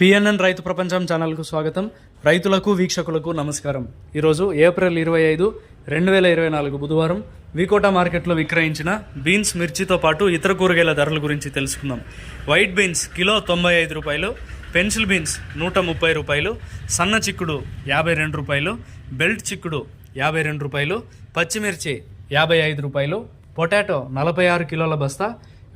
PNN రైతు ప్రపంచం ఛానల్కు స్వాగతం. రైతులకు వీక్షకులకు నమస్కారం. ఈరోజు ఏప్రిల్ ఇరవై ఐదు రెండు వేల ఇరవై నాలుగు బుధవారం వికోట మార్కెట్లో విక్రయించిన బీన్స్ మిర్చితో పాటు ఇతర కూరగాయల ధరల గురించి తెలుసుకుందాం. వైట్ బీన్స్ కిలో తొంభై ఐదు రూపాయలు పెన్సిల్ బీన్స్ నూట ముప్పై రూపాయలు సన్న చిక్కుడు యాభై రెండు రూపాయలు బెల్ట్ చిక్కుడు యాభై రెండు రూపాయలు పచ్చిమిర్చి యాభై ఐదు రూపాయలు పొటాటో నలభై ఆరు కిలోల బస్తా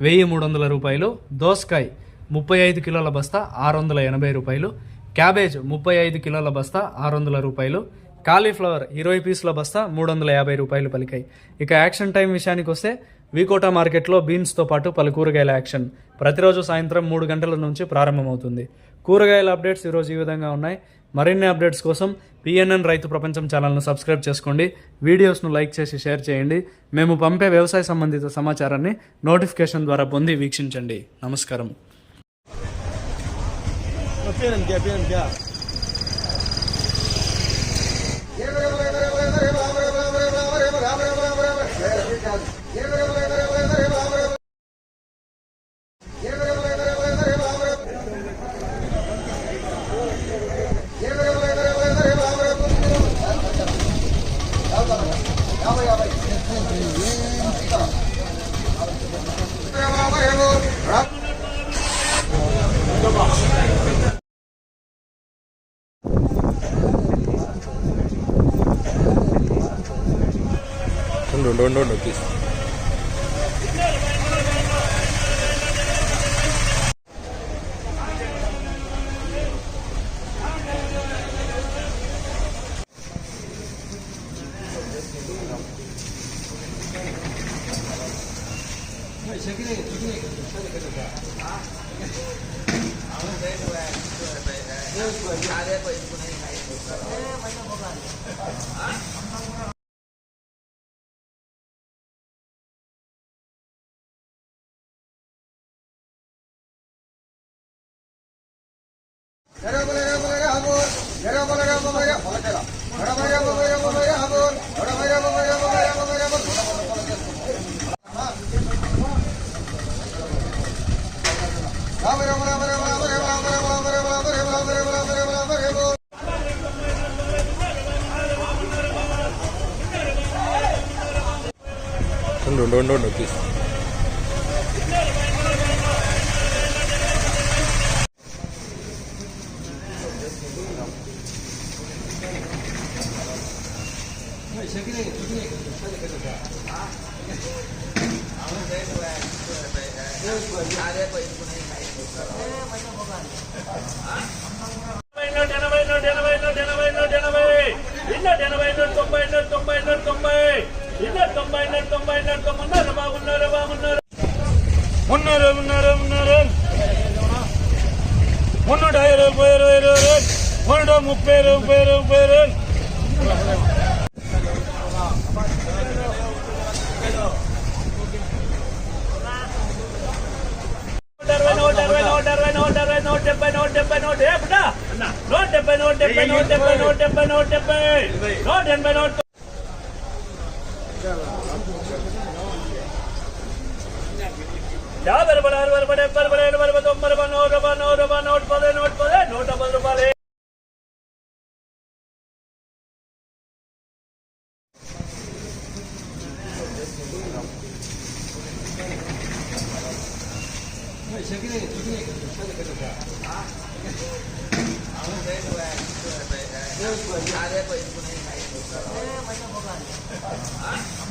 వెయ్యి మూడు వందల రూపాయలు దోసకాయ ముప్పై ఐదు కిలోల బస్తా ఆరు వందల ఎనభై రూపాయలు. క్యాబేజ్ ముప్పై ఐదు కిలోల బస్తా ఆరు వందల రూపాయలు. కాలీఫ్లవర్ ఇరవై పీసుల బస్తా మూడు వందల యాభై రూపాయలు పలికాయి. ఇక యాక్షన్ టైం విషయానికి వస్తే వికోటా మార్కెట్లో బీన్స్తో పాటు పలు కూరగాయల యాక్షన్. ప్రతిరోజు సాయంత్రం మూడు గంటల నుంచి ప్రారంభమవుతుంది. కూరగాయల అప్డేట్స్ ఈరోజు ఈ విధంగా ఉన్నాయి. మరిన్ని అప్డేట్స్ కోసం పిఎన్ఎన్ రైతు ప్రపంచం ఛానల్ను సబ్స్క్రైబ్ చేసుకోండి. వీడియోస్ను లైక్ చేసి షేర్ చేయండి. మేము పంపే వ్యవసాయ సంబంధిత సమాచారాన్ని నోటిఫికేషన్ ద్వారా పొంది వీక్షించండి. నమస్కారం. பேரன் கே பேரன் கே no, no, no, please. ఉండు ఉండు ప్లీజ్ 嗯好的那先给那个就给那个啊 ഉപ്പേര് ഉപ്പേര് ഉപ്പേര് யாவர் படார் பரபடை பரபடை Thank you.